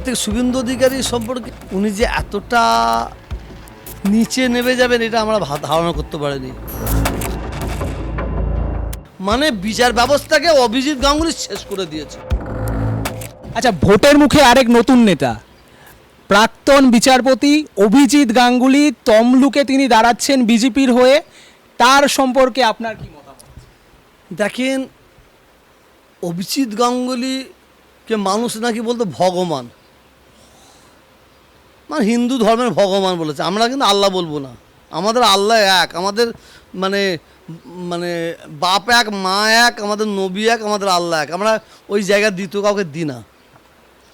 সত্যি শুভেন্দু অধিকারী সম্পর্কে উনি যে এতটা নিচে নেমে যাবেন এটা আমরা ধারণা করতে পারিনি। মানে বিচার ব্যবস্থাকে অভিজিৎ গাঙ্গুলি শেষ করে দিয়েছে। আচ্ছা ভোটের মুখে আরেক নতুন নেতা। প্রাক্তন বিচারপতি অভিজিৎ গাঙ্গুলি তমলুকে তিনি দাঁড়াচ্ছেন বিজেপির হয়ে। তার সম্পর্কে আপনার কি মতামত? দেখেন অভিজিৎ গাঙ্গুলিকে মানুষ নাকি বলতো ভগবান। মানে হিন্দু ধর্মের ভগবান বলেছে। আমরা কিন্তু আল্লাহ বলব না। আমাদের আল্লাহ এক, আমাদের মানে মানে বাপ এক, মা এক, আমাদের নবী এক, আমাদের আল্লাহ এক। আমরা ওই জায়গা দ্বিতীয় কাউকে দিই না।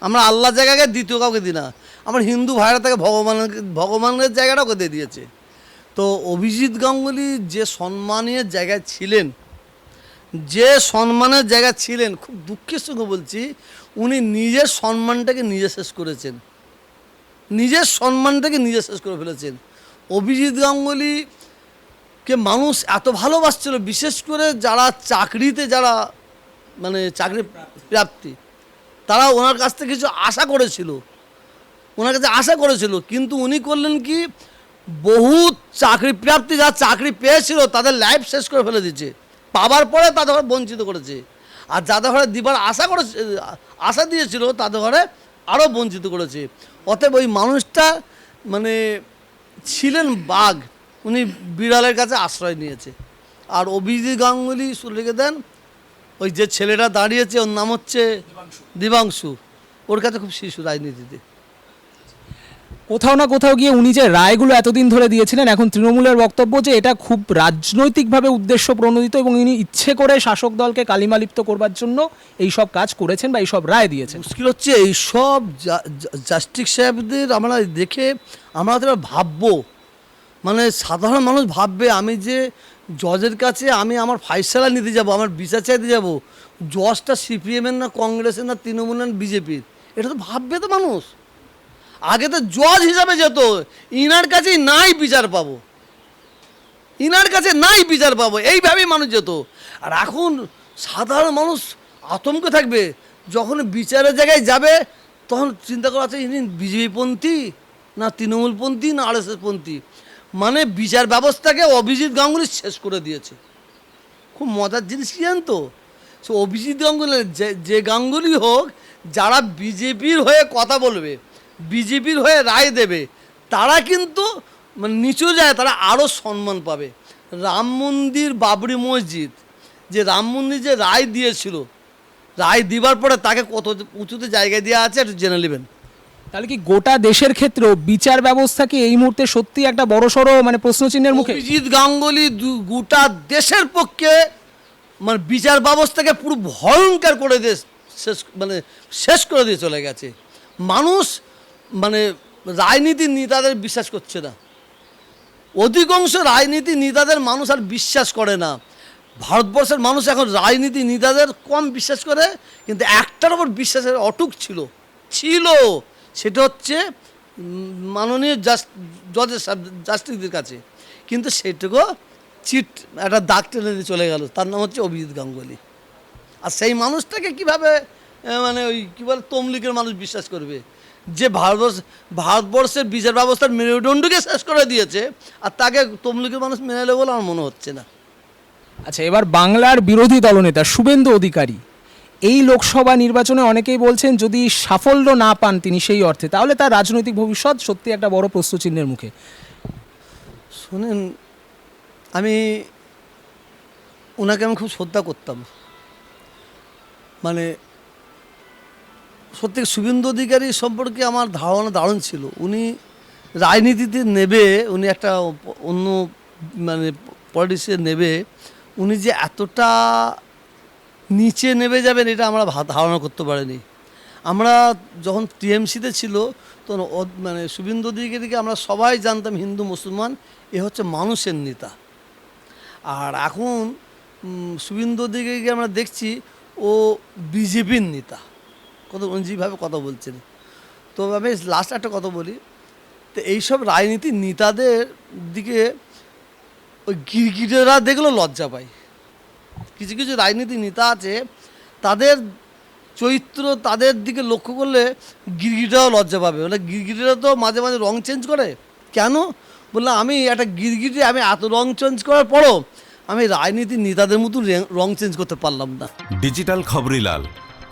আমরা আল্লাহ জায়গাকে দ্বিতীয় কাউকে দিই না। আমার হিন্দু ভাইরা তাকে ভগবানের ভগবানের জায়গাটা ওকে দিয়ে দিয়েছে। তো অভিজিৎ গাঙ্গুলি যে সম্মানীয় জায়গায় ছিলেন, যে সম্মানের জায়গায় ছিলেন, খুব দুঃখের সঙ্গে বলছি, উনি নিজের সম্মানটাকে নিজে শেষ করেছেন। নিজের সম্মানটাকে নিজে শেষ করে ফেলেছেন। অভিজিৎ গাঙ্গুলিকে মানুষ এত ভালোবাসছিল, বিশেষ করে যারা চাকরিতে, যারা মানে চাকরি প্রাপ্তি, তারা ওনার কাছ থেকে কিছু আশা করেছিল। ওনার কাছে আশা করেছিল, কিন্তু উনি করলেন কি বহু চাকরি প্রাপ্তি, যারা চাকরি পেয়েছিল, তাদের লাইফ শেষ করে ফেলে দিচ্ছে পাবার পরে তাদের ঘরে বঞ্চিত করেছে। আর যাদের ঘরে দিবার আশা করেছে আশা দিয়েছিল, তাদের ঘরে আরও বঞ্চিত করেছে। অতএব ওই মানুষটা মানে ছিলেন বাঘ উনি বিড়ালের কাছে আশ্রয় নিয়েছে। আর অভিজিৎ গাঙ্গুলি রেখে দেন ওই যে ছেলেটা দাঁড়িয়েছে ওর নাম হচ্ছে দিবাংশু। ওর কাছে খুব শিশু রাজনীতিতে। কোথাও না কোথাও গিয়ে উনি যে রায়গুলো এতদিন ধরে দিয়েছিলেন, এখন তৃণমূলের বক্তব্য যে এটা খুব রাজনৈতিকভাবে উদ্দেশ্য প্রণোদিত এবং ইনি ইচ্ছে করে শাসক দলকে কালিমালিপ্ত করবার জন্য এই সব কাজ করেছেন বা এই সব রায় দিয়েছেন। মুশকিল হচ্ছে এইসব জাস্টিস সাহেবদের আমরা দেখে আমরা এবার ভাববো। মানে সাধারণ মানুষ ভাববে, আমি যে জজের কাছে আমি আমার ফাইসলা নিতে যাব, আমার বিচার চাইতে যাব, জজটা সিপিএমের না কংগ্রেসের না তৃণমূলের বিজেপির, এটা তো ভাববে তো মানুষ। আগে তো জজ হিসাবে যেত, ইনার কাছেই নাই বিচার পাবো। ইনার কাছে নাই বিচার পাবো এইভাবেই মানুষ যেত। আর এখন সাধারণ মানুষ আতঙ্কে থাকবে, যখন বিচারের জায়গায় যাবে, তখন চিন্তা করা আছে, ইনি বিজেপিপন্থী না তৃণমূলপন্থী না আরএসএস পন্থী মানে বিচার ব্যবস্থাকে অভিজিৎ গাঙ্গুলি শেষ করে দিয়েছে। খুব মজার জিনিস কি জানেন তো? সে অভিজিৎ গাঙ্গুলি যে গাঙ্গুলি হোক, যারা বিজেপির হয়ে কথা বলবে বিজেপির হয়ে রায় দেবে তারা কিন্তু মানে নিচু যায় তারা আরও সম্মান পাবে। রাম মন্দির বাবরি মসজিদ যে রাম মন্দির যে রায় দিয়েছিল রায় দিবার পরে তাকে কত উঁচুতে জায়গায় দেওয়া আছে একটু জেনে নেবেন। তাহলে কি গোটা দেশের ক্ষেত্রেও বিচার ব্যবস্থা কি এই মুহূর্তে সত্যি একটা বড়সড় মানে প্রশ্নচিহ্নের মুখে? অভিজিৎ গাঙ্গুলি গোটা দেশের পক্ষে মানে বিচার ব্যবস্থাকে পুরো ভয়ঙ্কর করে দিয়ে শেষ মানে শেষ করে দিয়ে চলে গেছে। মানুষ মানে রাজনীতি নেতাদের বিশ্বাস করছে না। অধিকাংশ রাজনীতি নেতাদের মানুষ আর বিশ্বাস করে না। ভারতবর্ষের মানুষ এখন রাজনীতি নেতাদের কম বিশ্বাস করে, কিন্তু একটার ওপর বিশ্বাসের অটুক ছিল। ছিল। সেটা হচ্ছে মাননীয় জজের জাস্টিসদের কাছে। কিন্তু সেটুকু চিট, একটা দাগ টেনে চলে গেল। তার নাম হচ্ছে অভিজিৎ গাঙ্গুলি। আর সেই মানুষটাকে কীভাবে মানে ওই কী বলে তমলিকের মানুষ বিশ্বাস করবে। যে ভারতবর্ষ ভারতবর্ষের বিচার ব্যবস্থার মেরুদণ্ডকে শেষ করে দিয়েছে আর তাকে তমলিকের মানুষ মেনে নেবে বলে আমার মনে হচ্ছে না। আচ্ছা এবার বাংলার বিরোধী দলনেতা শুভেন্দু অধিকারী এই লোকসভা নির্বাচনে অনেকেই বলছেন যদি সাফল্য না পান তিনি সেই অর্থে তাহলে তার রাজনৈতিক ভবিষ্যৎ সত্যি একটা বড় প্রশ্নচিহ্নের মুখে। শোনেন আমি ওনাকে আমি খুব শ্রদ্ধা করতাম। মানে সত্যি শুভেন্দু অধিকারী সম্পর্কে আমার ধারণা দারুণ ছিল। উনি রাজনীতিতে নেবে, উনি একটা অন্য মানে পলিটিক্সে নেবে, উনি যে এতটা নিচে নেমে যাবেন এটা আমরা ধারণা করতে পারিনি। আমরা যখন টিএমসিতে ছিল, তখন মানে শুভেন্দু অধিকারীকে আমরা সবাই জানতাম হিন্দু, মুসলমান, এ হচ্ছে মানুষের নেতা। আর এখন শুভেন্দু অধিকারীকে আমরা দেখছি, ও বিজেপির নেতা। কত যেভাবে কথা বলছেন। তো আমি লাস্ট একটা কথা বলি, তো এইসব রাজনীতি নেতাদের দিকে ওই গিরগিটেরা দেখলেও লজ্জা পায়। কিছু কিছু রাজনীতি নেতা আছে, তাদের চরিত্র তাদের দিকে লক্ষ্য করলে গিরগিটাও লজ্জা পাবে। বলে গিরগিটিরা তো মাঝে মাঝে রং চেঞ্জ করে। কেন? বললাম, আমি একটা গিরগিটি আমি এত রং চেঞ্জ করার পরও আমি রাজনীতি নেতাদের মতো রে- চেঞ্জ করতে পারলাম না। ডিজিটাল খবরিলাল